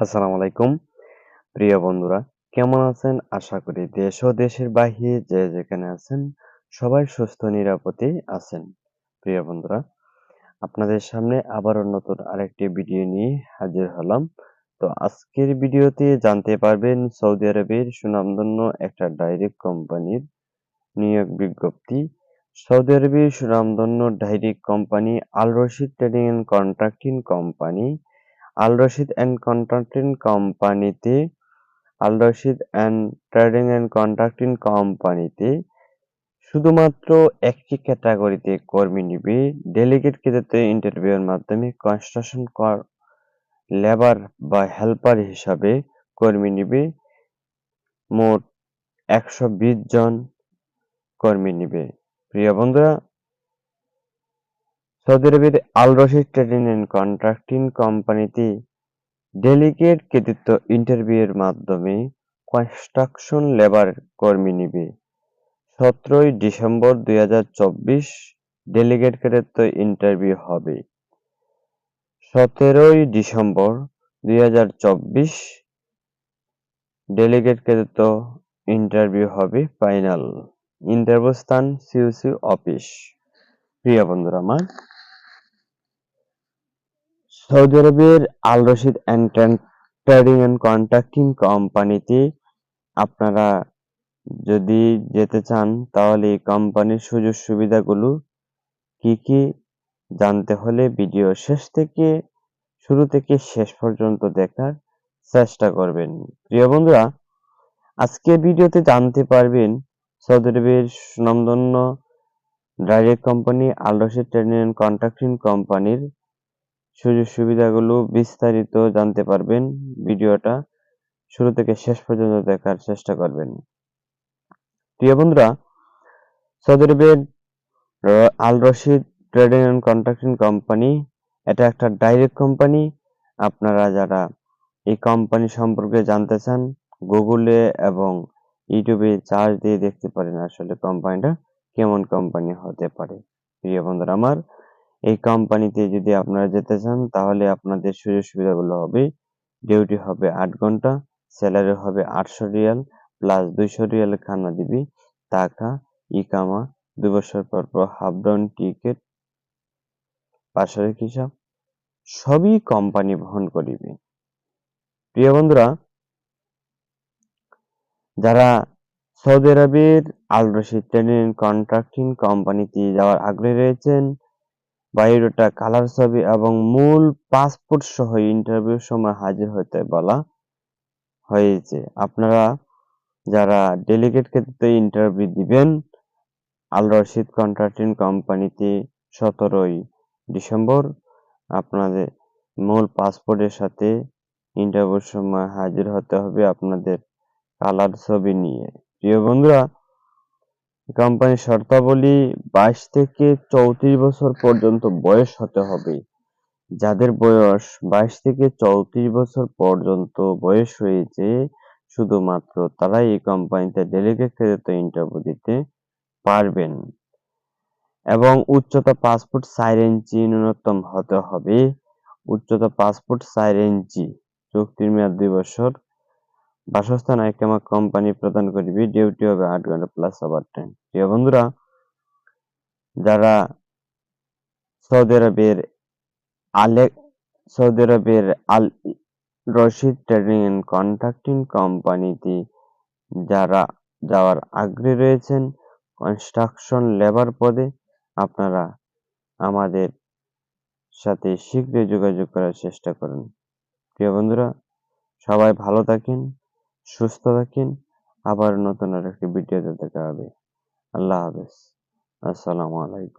আসসালামু আলাইকুম। প্রিয় বন্ধুরা, কেমন আছেন? আশা করি দেশ ও দেশের বাহিরে যে যেখানে আছেন, সবাই সুস্থ, নিরাপদে আছেন। প্রিয় বন্ধুরা, আপনাদের সামনে আবারও নতুন আরেকটি ভিডিও নিয়ে হাজির হলাম। তো আজকের ভিডিওতে জানতে পারবেন, সৌদি আরবের সুনামধন্য একটা ডাইরেক্ট কোম্পানির নিয়োগ বিজ্ঞপ্তি। সৌদি আরবের সুনামধন্য direct company Al Rashid trading and contracting company Al Rashid and contracting কোম্পানিতে Al Rashid and trading and contracting কোম্পানিতে শুধুমাত্র একটি ক্যাটাগরিতে কর্মী নিবে। ডেলিগেট ক্ষেত্রে ইন্টারভিউয়ের মাধ্যমে কনস্ট্রাকশন কর লেবার বা হেল্পার হিসাবে কর্মী নিবে। মোট একশো বিশ জন কর্মী নিবে। প্রিয় বন্ধুরা সৌদি আরবের Al Rashid trading and contracting কোম্পানিতে ডেলিগেট কৃতিত্ব ইন্টারভিউয়ের মাধ্যমে কনস্ট্রাকশন লেবার কর্মী নিবে। সতেরোই ডিসেম্বর দুই হাজার চব্বিশ ডেলিগেট কৃতিত্ব ইন্টারভিউ হবে। সতেরোই ডিসেম্বর দুই হাজার চব্বিশ ডেলিগেট কৃতিত্ব ইন্টারভিউ হবে ফাইনাল। ইন্টারভিউ স্থান সিউসি অফিস। প্রিয় বন্ধুরা, আমার সৌদি আরবের Al Rashid trading and contracting কোম্পানিতে আপনারা যদি যেতে চান, তাহলে এই কোম্পানির সুযোগ সুবিধাগুলো কি কি জানতে হলে ভিডিও শেষ থেকে শুরু থেকে শেষ পর্যন্ত দেখার চেষ্টা করবেন। প্রিয় বন্ধুরা আজকের ভিডিওতে জানতে পারবেন সৌদি আরবের সুনামধন্য direct company Al Rashid trading and contracting কোম্পানির সুযোগ সুবিধাগুলো বিস্তারিত জানতে পারবেন ভিডিওটা শুরু থেকে শেষ পর্যন্ত দেখার চেষ্টা করবেন। প্রিয় বন্ধুরা, সৌদি আরবের Al Rashid trading and contracting company, এটা একটা ডাইরেক্ট কোম্পানি। আপনারা যারা এই কোম্পানি সম্পর্কে জানতে চান, গুগলে এবং ইউটিউবে চার্জ দিয়ে দেখতে পারেন আসলে কোম্পানিটা কেমন কোম্পানি হতে পারে। প্রিয় বন্ধুরা, আমার এই কোম্পানিতে যদি আপনারা যেতে চান, তাহলে আপনাদের সুযোগ সুবিধাগুলো হবে। ডিউটি হবে আট ঘণ্টা স্যালারি হবে আটশো রিয়াল প্লাস দুইশো রিয়াল খানা দিবি, টাকা, ইকামা, দুই বছর পর পর হাফ ডাউন টিকিট বাৎসরিক হিসাব, সবই কোম্পানি বহন করিবে। প্রিয় বন্ধুরা, যারা সৌদি আরবের আল রশিদ ট্রেনিং কন্ট্রাক্টিং কোম্পানিতে যাওয়ার আগ্রহী রয়েছেন বায়োডাটা কালার ছবি এবং মূল পাসপোর্ট সহ ইন্টারভিউর সময় হাজির হতে বলা হয়েছে। আপনারা যারা ডেলিগেট ক্ষেত্রে ইন্টারভিউ দিবেন, আল রশিদ কন্ট্রাক্টিং কোম্পানিতে সতেরোই ডিসেম্বর আপনাদের মূল পাসপোর্টের সাথে ইন্টারভিউর সময় হাজির হতে হবে আপনাদের কালার ছবি নিয়ে। প্রিয় বন্ধুরা কোম্পানির শর্তাবলী বাইশ থেকে চৌত্রিশ বছর পর্যন্ত বয়স হতে হবে। যাদের বয়স বাইশ থেকে চৌত্রিশ বছর পর্যন্ত বয়স হয়েছে, শুধুমাত্র তারাই এই কোম্পানিতে ডেলিগেট ইন্টারভিউ দিতে পারবেন এবং উচ্চতা পাসপোর্ট চার ইঞ্চি ন্যূনতম হতে হবে। উচ্চতা পাসপোর্ট চার ইঞ্চি চুক্তির মেয়াদ দুই বছর। বাসস্থান আইকামা কোম্পানি প্রদান করিবে ডিউটি হবে আট ঘণ্টা প্লাস ওভার টাইম প্রিয় বন্ধুরা, যারা সৌদি আরবের আলে, সৌদি আরবের Al Rashid trading and contracting কোম্পানিতে যারা যাওয়ার আগ্রহী রয়েছেন, কনস্ট্রাকশন লেবার পদে আপনারা আমাদের সাথে শীঘ্রই যোগাযোগ করার চেষ্টা করুন। প্রিয় বন্ধুরা, সবাই ভালো থাকেন। সুস্থ থাকেন আবার নতুন আর একটি ভিডিওতে দেখা হবে। আল্লাহ হাফেজ। আসসালামু আলাইকুম।